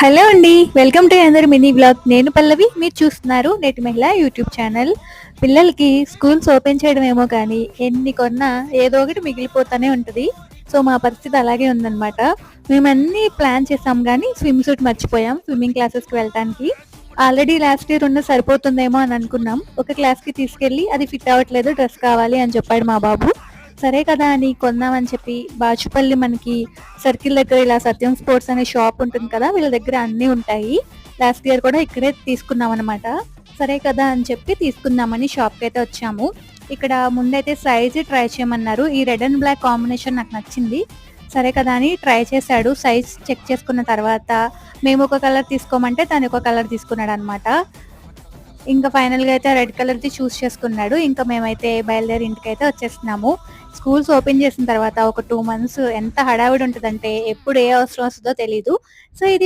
Hello అండి welcome to అందరు mini blog నేను పల్లవి మీరు చూస్తున్నారు నేటి మహిళ యూట్యూబ్ ఛానల్. పిల్లలకి స్కూల్స్ ఓపెన్ చేయడం ఏమో కానీ ఎన్ని కొన్నా ఏదో ఒకటి మిగిలిపోతూనే ఉంటుంది. సో మా పరిస్థితి అలాగే ఉందన్నమాట. మేము అన్ని ప్లాన్ చేసాం కానీ స్విమ్ సూట్ మర్చిపోయాం స్విమ్మింగ్ క్లాసెస్కి వెళ్ళడానికి ఆల్రెడీ లాస్ట్ ఇయర్ ఉన్న సరిపోతుందేమో అని అనుకున్నాం. ఒక క్లాస్కి తీసుకెళ్ళి అది ఫిట్ అవ్వట్లేదు డ్రెస్ కావాలి అని చెప్పాడు మా బాబు. సరే కదా అని కొందామని చెప్పి బాచుపల్లి మనకి సర్కిల్ దగ్గర ఇలా సత్యం స్పోర్ట్స్ అనే షాప్ ఉంటుంది కదా వీళ్ళ దగ్గర అన్నీ ఉంటాయి. లాస్ట్ ఇయర్ కూడా ఇక్కడే తీసుకున్నాం అనమాట సరే కదా అని చెప్పి తీసుకుందామని షాప్కి అయితే వచ్చాము. ఇక్కడ ముందైతే సైజ్ ట్రై చేయమన్నారు. ఈ రెడ్ అండ్ బ్లాక్ కాంబినేషన్ నాకు నచ్చింది. సరే కదా అని ట్రై చేశాడు. సైజ్ చెక్ చేసుకున్న తర్వాత మేము ఒక కలర్ తీసుకోమంటే తను ఒక కలర్ తీసుకున్నాడు అనమాట ఇంకా ఫైనల్గా అయితే రెడ్ కలర్ది చూస్ చేసుకున్నాడు. ఇంకా మేమైతే బయలుదేరి ఇంటికి అయితే వచ్చేస్తున్నాము. స్కూల్స్ ఓపెన్ చేసిన తర్వాత ఒక టూ మంత్స్ ఎంత హడావిడి ఉంటుందంటే ఎప్పుడు ఏ అవసరం వస్తుందో తెలీదు. సో ఇది